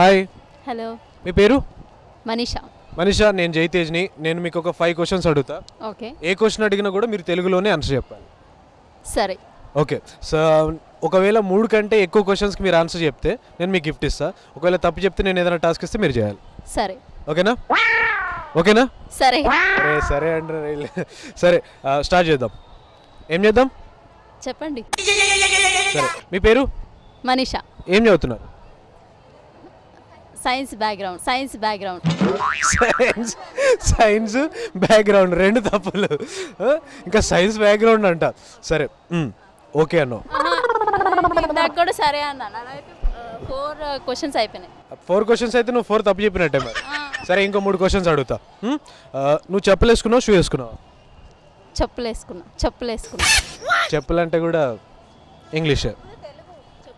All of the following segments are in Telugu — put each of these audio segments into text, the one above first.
హాయ్. హలో. మీ పేరు? మనీషా. మనీషా నేను జైతేజ్ని నేను మీకు ఒక ఫైవ్ క్వశ్చన్స్ అడుగుతా. ఓకే. ఏ క్వశ్చన్ అడిగినా కూడా మీరు తెలుగులోనే ఆన్సర్ చెప్పాలి. సరే. ఓకే. సో ఒకవేళ మూడు కంటే ఎక్కువ క్వశ్చన్స్కి మీరు ఆన్సర్ చెప్తే నేను మీకు గిఫ్ట్ ఇస్తా. ఒకవేళ తప్పు చెప్తే నేను ఏదైనా టాస్క్ ఇస్తే మీరు చేయాలి. సరే. ఓకేనా? ఓకేనా? సరే. సరే సరే అంటారు సరే స్టార్ట్ చేద్దాం. ఏం చేద్దాం? చెప్పండి. సరే. మీ పేరు? మనీషా. ఏం చదువుతున్నారు? Science background science background science science background రెండు తప్పులు. ఆ, ఇంకా సైన్స్ బ్యాక్గ్రౌండ్ అంట. సరే ఓకే అన్నావు నాకు కూడా సరే అన్నాను ఫోర్ క్వశ్చన్స్ అయిపోయినాయి. ఫోర్ క్వశ్చన్స్ అయితే నువ్వు ఫోర్ తప్పు చెప్పినట్టే మరి. సరే ఇంకో మూడు క్వశ్చన్స్ అడుగుతా. ఆ, నువ్వు చెప్పులు వేసుకున్నావు షూ వేసుకున్నావు? చెప్పులు వేసుకున్నా చెప్పులు వేసుకున్నా చెప్పులు అంటే కూడా ఇంగ్లీష్.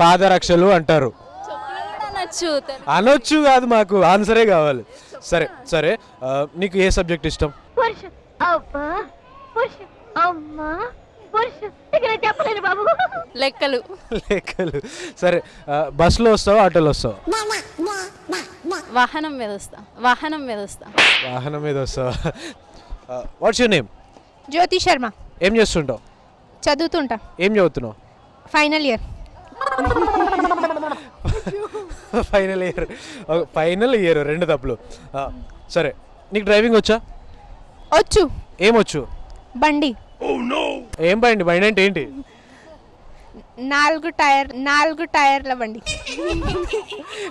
పాదరక్షలు అంటారు. అనొచ్చు అనొచ్చు కాదు మాకు ఆన్సరే కావాలి. సరే సరే నీకు ఏ సబ్జెక్ట్ ఇష్టం? లెక్కలు. లెక్కలు. సరే బస్సులో వస్తావా ఆటోలో వస్తావా? వాహనం మీద వస్తా వాహనం మీద వస్తా. వాహనం మీద వస్తావా? What's your name Jyothi Sharma. ఏం చేస్తుంటావు? చదువుతుంటా. ఏం చదువుతున్నావు? Final year final year final year రెండు తప్పులు. సరే. నీకు డ్రైవింగ్ వచ్చా? వచ్చు. ఏమొచ్చు బండి. ఏం బండి? బండి అంటే ఏంటి? నాలుగు టైర్ నాలుగు టైర్ల బండి.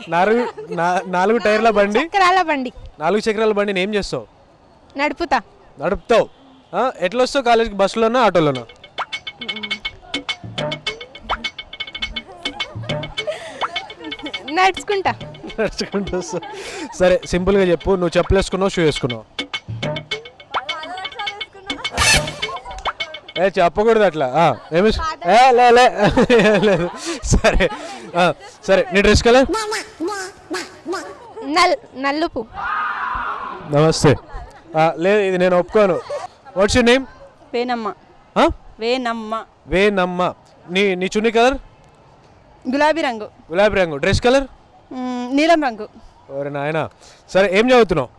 నాలుగు నాలుగు టైర్ల బండి? చక్రాల బండి. నాలుగు చక్రాల బండిని ఏం చేస్తావు? నడుపుతా. నడుపుతావు. ఎట్లా వస్తావు? కాలేజ్కి బస్సులోనా ఆటోలోనా? నడుచుకుంటా నడుచుకుంటూ వస్తావు సరే సింపుల్గా చెప్పు. నువ్వు చెప్పులు వేసుకున్నావు షూ వేసుకున్నావు? ఏ చెప్పకూడదు అట్లా. ఆ, ఏమి ఏ లే లే. లేదు. సరే. ఆ, సరే. నీ డ్రెస్ కలర్? నల్ నల్లుపు. నమస్తే. ఆ, లేదు ఇది నేను ఒప్పుకోను. What's you name Venamma Venamma Venamma నీ నీ చున్నీ కలర్? గులాబీ రంగు. గులాబీ రంగు. డ్రెస్ కలర్ నీలం రంగు. ఓరే నాయన. సరే ఏం చదువుతున్నావు?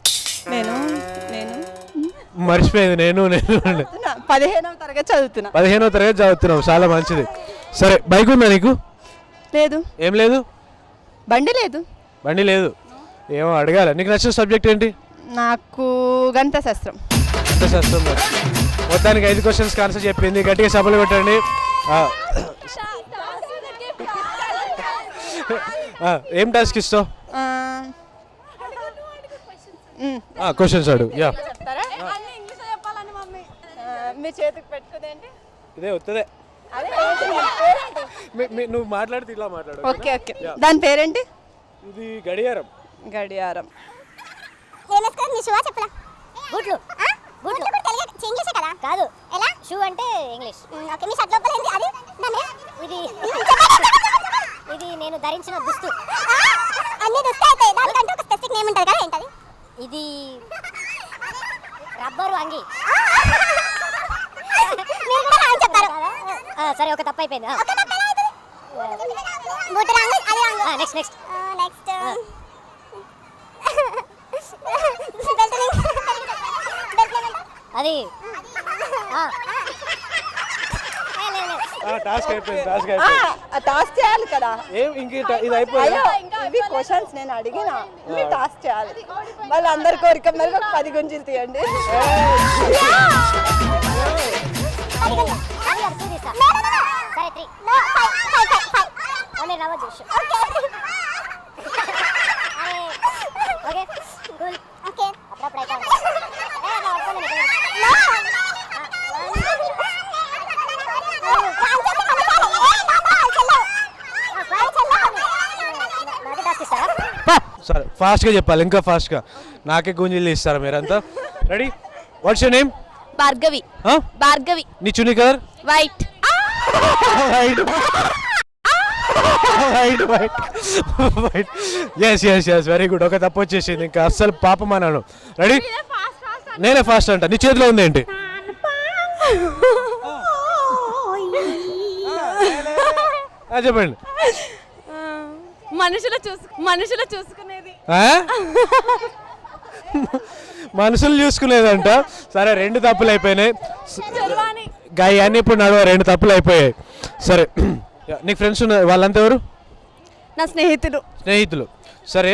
నేను నేను. మర్చిపోయింది. నేను నేను చదువుతున్నా. పదిహేనవ తరగతి చదువుతున్నా. పదిహేనో తరగతి చదువుతున్నావు. చాలా మంచిది. సరే బైక్ ఉందా నీకు? లేదు. ఏం లేదు? బండి లేదు. బండి లేదు. ఏమో అడగాల. నీకు నచ్చిన సబ్జెక్ట్ ఏంటి? నాకు గణిత శాస్త్రం. మొత్తానికి ఐదు క్వశ్చన్స్ ఆన్సర్ చెప్పింది. గట్టిగా సభలు పెట్టండి ఆ. ఆ, ఏం టాస్క్ ఇస్తావు? ఆ, మ్, క్వశ్చన్స్ అడుగు యా. మీ చేతికి పెట్టుకుందేంటి ఇదే వస్తుందే మీ? మీ- మీ- నువ్వు మాట్లాడితే ఇలా మాట్లాడు. Okay okay. దాని పేరేంటి? ఇది గడియారం. గడియారం. నీ షూ చెప్పలా? బూట్లు బూట్లు తెలుగు ఇంగ్లీషే కదా? కాదు. ఎలా? షూ అంటే ఇంగ్లీష్ ఓకే మీ షర్ట్ లోపల ఏంటి? అది? ఇది. ఇది నేను ధరించిన దుస్తు. అన్ని దుస్తు అయితే దానికంటే ఒక స్పెసిఫిక్ నేమ్ ఉంటుంది కదా ఏంటది? ఇది రబ్బరు అంగి. మీరు కూడా రాని చెప్పారు. ఆ, సరే ఒక తప్పు అయిపోయింది. బూట్ రంగు అది రంగు. నెక్స్ట్ నెక్స్ట్ నెక్స్ట్ అది. టాస్క్ అయిపోయింది టాస్క్ అయిపోయింది. ఆ టాస్క్ చేయాలి కదా. ఏం ఇంక ఇది అయిపోయింది? ఇవి క్వశ్చన్స్ నేను అడిగిన. ఇవి టాస్క్ చేయాలి. మళ్ళీ అందరి కోరిక మేరకు ఒక పది గుంజీలు తీయండి. అది కాదు, two తీస్తా. సరే, three. ఓన్లీ రవ్వ జ్యూస్. అరే, ఓకే, cool. అప్పుడప్పుడు అయితే ఉంటుంది. ఏ, అట్లా పట్టుకోండి, ఇక్కడ. ఆ, నాకే టాస్క్ ఇస్తారా సరే ఫాస్ట్గా చెప్పాలి ఇంకా ఫాస్ట్గా నాకే గుంజీలు ఇస్తారా మీరంతా. Ready what's your name Bhargavi. Bhargavi. నీ చున్నీ colour? White white white white white yes yes yes very good ఒక తప్పు వచ్చేసింది ఇంకా. అస్సలు పాపం అన్నాను రెడీ నేనే ఫాస్ట్ అంట. నీ చేతిలో ఉంది ఏంటి? చెప్పండి. మనుషులు చూసు మనుషులు చూసుకునేది ఆ? మనుషులు చూసుకునేదంట. సరే రెండు తప్పులు అయిపోయినాయి. గాయ అన్ని ఇప్పుడు నడవ రెండు తప్పులు అయిపోయాయి. సరే నీకు ఫ్రెండ్స్ ఉన్నారు వాళ్ళంతా ఎవరు? నా స్నేహితుడు స్నేహితులు. సరే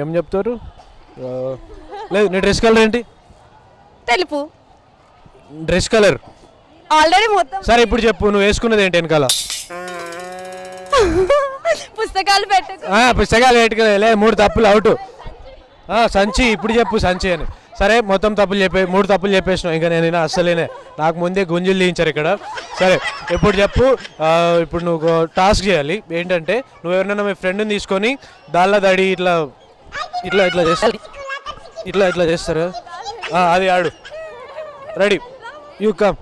ఏం చెప్తారు? లేదు నీ డ్రెస్ కలర్ ఏంటి? తెలుపు. Dress colour. ఆల్రెడీ మొత్తం సరే ఇప్పుడు చెప్పు నువ్వు వేసుకున్నది ఏంటి వెనకాల? పుస్తకాలు పెట్టుకు. ఆ, పుస్తకాలు పెట్టుకునే లే మూడు తప్పులు అవుట్. ఆ, సంచి ఇప్పుడు చెప్పు సంచి అని. సరే మొత్తం తప్పులు చెప్పే మూడు తప్పులు చెప్పేసినావు. ఇంకా నేను అస్సలేనే. నాకు ముందే గుంజులు తీయించారు ఇక్కడ. సరే ఇప్పుడు చెప్పు ఆ, ఇప్పుడు నువ్వు టాస్క్ చేయాలి. ఏంటంటే నువ్వు ఎవరినైనా మీ ఫ్రెండ్ని తీసుకొని దాళ్ళ దడి ఇట్లా ఇట్లా ఇట్లా చేస్తారు ఇట్లా ఇట్లా చేస్తారు? ఆ, అది ఆడు. రెడీ. యూ కమ్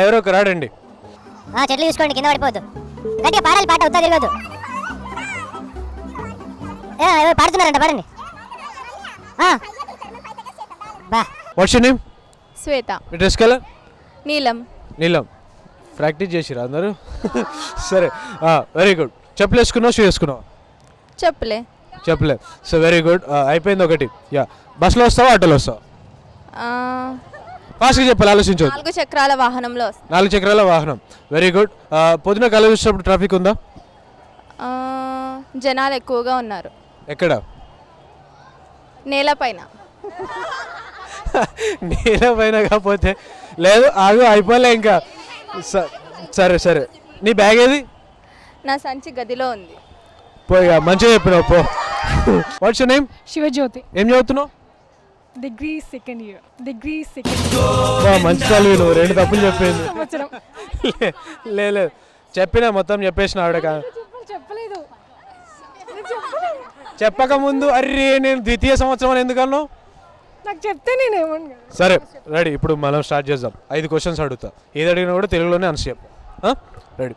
ఎవరో ఒకరు ఆడండి. ఆ చెట్లు చూసుకోండి కింద పడిపోద్దు గట్టిగా పాడాలి పాట ఉత్తా తిరగదు పాడుతున్నారంట పాడండి. What's name Swetha. మీ డ్రెస్ కలర్? నీలం. నీలం. ప్రాక్టీస్ చేసిరా అందరూ? సరే. వెరీ గుడ్ చెప్పులు వేసుకున్నావు షూ వేసుకున్నావు? చెప్పులే. చెప్పలే సో వెరీ గుడ్ అయిపోయింది ఒకటి. యా. బస్సులో వస్తావా ఆటోలో వస్తావా? ఆ, ఫాస్ట్గా చెప్పాలి ఆలోచించవద్దు నాలుగు చక్రాల వాహనంలో వస్తా. నాలుగు చక్రాల వాహనం. వెరీ గుడ్ పొద్దున కాలేజ్ వచ్చినప్పుడు ట్రాఫిక్ ఉందా? ఆ, జనాలు ఎక్కువగా ఉన్నారు. ఎక్కడ? నేలపైన. నేల పైన కాకపోతే. లేదు ఆగు అయిపోలే ఇంకా. సరే సరే. నీ బ్యాగ్ ఏది? నా సంచి గదిలో ఉంది. పో ఇక మంచిగా చెప్పినావు పో. What's name Sivajyothi. ఏం చదువుతున్నావు? Degree second year. Degree second బా మంచి చదివి నువ్వు. రెండు తప్పులు చెప్పింది. సంవత్సరం. లే- లే లేదు చెప్పినా మొత్తం చెప్పేసిన ఆవిడ చెప్పక ముందు అర్రే నేను ద్వితీయ సంవత్సరం అని ఎందుకన్నావు నాకు చెప్తే నేను ఏమన్నా సరే రెడీ ఇప్పుడు మనం స్టార్ట్ చేద్దాం. ఐదు క్వశ్చన్స్ అడుగుతా. ఏది అడిగినా కూడా తెలుగులోనే ఆన్సర్ చెప్పు రెడీ.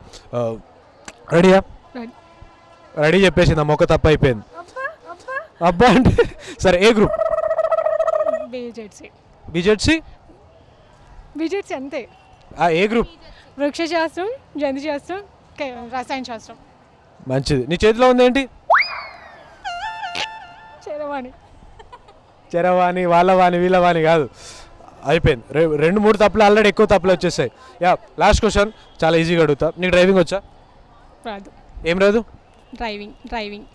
రెడీయా? రెడీ. చెప్పేసింది ఆ మొక్క తప్ప అయిపోయింది. అబ్బా అంటే సరే A group BZC BZC BZC అంతే. ఏ గ్రూప్ వృక్షశాస్త్రం జంతు శాస్త్రం రసాయన శాస్త్రం. మంచిది. నీ చేతిలో ఉంది ఏంటి? చరవాణి. చెరవాణి వాళ్ళవాణి వీళ్ళవాణి కాదు. అయిపోయింది. రె- రెండు మూడు తప్పులు ఆల్రెడీ ఎక్కువ తప్పులు వచ్చేసాయి. యా లాస్ట్ క్వశ్చన్ చాలా ఈజీగా అడుగుతా. నీకు డ్రైవింగ్ వచ్చా? రాదు. ఏం రాదు? Driving driving.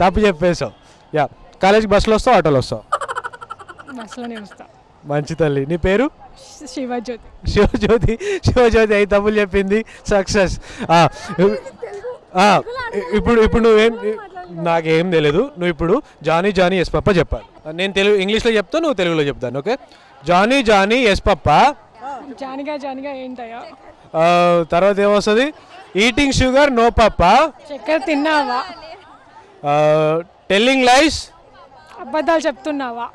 తప్పు చెప్పేసావు యా కాలేజ్కి బస్సులో వస్తావు ఆటోలో వస్తావు? బస్సులోనే వస్తా. మంచి తల్లి. నీ పేరు? శివజ్యోతి. శివజ్యోతి. శివజ్యోతి ఐదు తప్పులు చెప్పింది. సక్సెస్. ఇప్పుడు ఇప్పుడు నువ్వేం నాకేం తెలియదు నువ్వు ఇప్పుడు జానీ జానీ ఎస్ పప్ప చెప్పాలి. నేను తెలుగు ఇంగ్లీష్లో చెప్తా నువ్వు తెలుగులో చెప్తాను ఓకే? జానీ జానీ ఎస్ పప్ప. జానిగా జానిగా ఏంటయ్యా? తర్వాత ఏమొస్తుంది? ఈటింగ్ షుగర్ నో పప్ప. చక్కెర తిన్నావా? టెల్లింగ్ లైస్ అబద్ధాలు చెప్తున్నావా?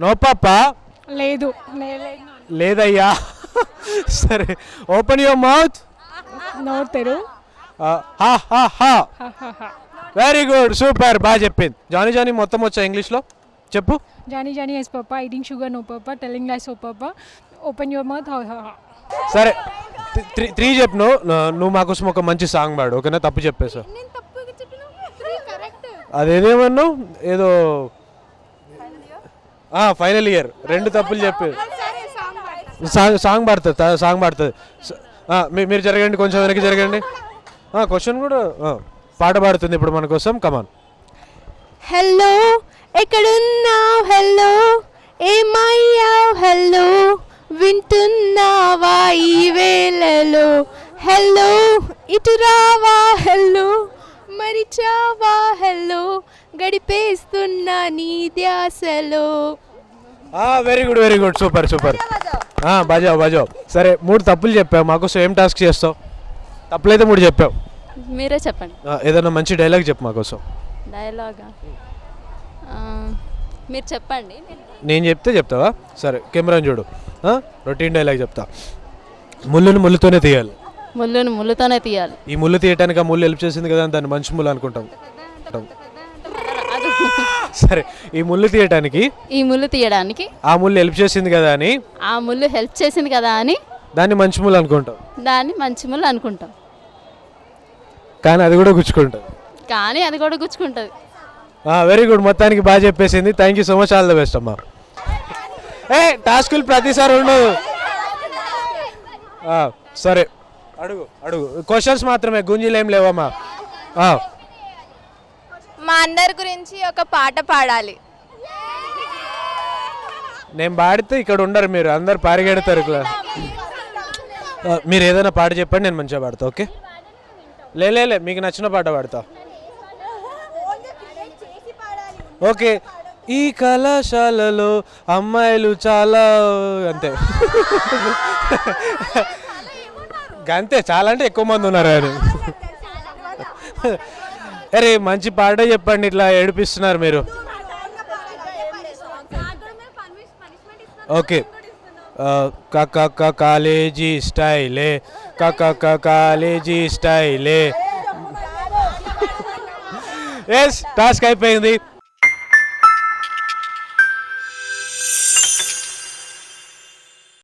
నో పప్ప. లేదు. లేదు లేదయ్యా. సరే ఓపెన్ యువర్ మౌత్ నోరు తెరు. హా హా హా. హా, హా, హా. వెరీ గుడ్ సూపర్ బాగా చెప్పింది. జానీ జానీ మొత్తం వచ్చా ఇంగ్లీష్లో చెప్పు. Johnny Johnny yes papa eating sugar no papa telling lies oh papa open your mouth సరే త్రీ త్రీ చెప్పు నువ్వు నువ్వు మాకోసం ఒక మంచి సాంగ్ పాడు ఓకేనా? తప్పు చెప్పేసా అదేదేమన్నావు? ఏదో ఫైనల్ ఇయర్ రెండు తప్పులు చెప్పి. సాంగ్ సాంగ్ పాడుతుంది సాంగ్ పాడుతుంది. మీరు జరగండి కొంచెం వెనక్కి జరగండి. క్వశ్చన్ కూడా ఆ, పాట పాడుతుంది ఇప్పుడు మన కోసం. కమాన్ హలో ఎక్కడున్నావు? హలో ఏమయ్యావు? హలో వింటున్నావా ఈ వేళలో? హలో ఇటు రావా? హలో మరిచావా? హలో గడిపేస్తున్నా నీ ధ్యాసలో? Very good very good super super Bajao బజావ్ సరే మూడు తప్పులు చెప్పావు. మాకోసం ఏం టాస్క్ చేస్తావు? తప్పులైతే మూడు చెప్పావు. మీరే చెప్పండి. ఏదైనా మంచి డైలాగ్ చెప్పు మాకోసం డైలాగా మీరు చెప్పండి. నేను చెప్తే చెప్తావా? సరే కెమెరాని చూడు. రొటీన్ డైలాగ్ చెప్తా. ముళ్ళుని ముళ్ళుతోనే తీయాలి. ముళ్ళుని ముళ్ళుతోనే తీయాలి. ఈ ముళ్ళు తీయటానికి ఆ ముళ్ళు హెల్ప్ చేసింది కదా అని దాన్ని మంచి ముళ్ళు అనుకుంటాం. సరే ఈ ముళ్ళు తీయటానికి ఈ ముళ్ళు తీయడానికి ఆ ముళ్ళు హెల్ప్ చేసింది కదా అని ఆ ముళ్ళు హెల్ప్ చేసింది కదా అని దాన్ని మంచి ముళ్ళు అనుకుంటాం. దాన్ని మంచి ముళ్ళు అనుకుంటాం. కానీ అది కూడా గుచ్చుకుంటుంది. కానీ అది కూడా గుచ్చుకుంటుంది. వెరీ గుడ్ మొత్తానికి బాగా చెప్పేసింది. Thank you so much all the best అమ్మా. ఏ టాస్కులు ప్రతిసారి ఉండదు. ఆ, సరే. అడుగు అడుగు. క్వశ్చన్స్ మాత్రమే. గుంజీలు ఏం లేవమ్మా. ఆ, మా అందరి గురించి ఒక పాట పాడాలి. నేను పాడితే ఇక్కడ ఉండరు మీరు. అందరు పారిగెడతారు మీరు ఏదైనా పాట చెప్పండి నేను మంచిగా పాడతా ఓకే? లే మీకు నచ్చిన పాట పాడతా. ఓకే. ఈ కళాశాలలో అమ్మాయిలు చాలా అంతే. అంతే చాలా అంటే ఎక్కువ మంది ఉన్నారు ఆయన అరే మంచి పాట చెప్పండి ఇట్లా ఏడిపిస్తున్నారు మీరు. ఓకే. కక్క కాలేజీ స్టైలే కక్క కాలేజీ స్టైలే ఎస్ టాస్క్ అయిపోయింది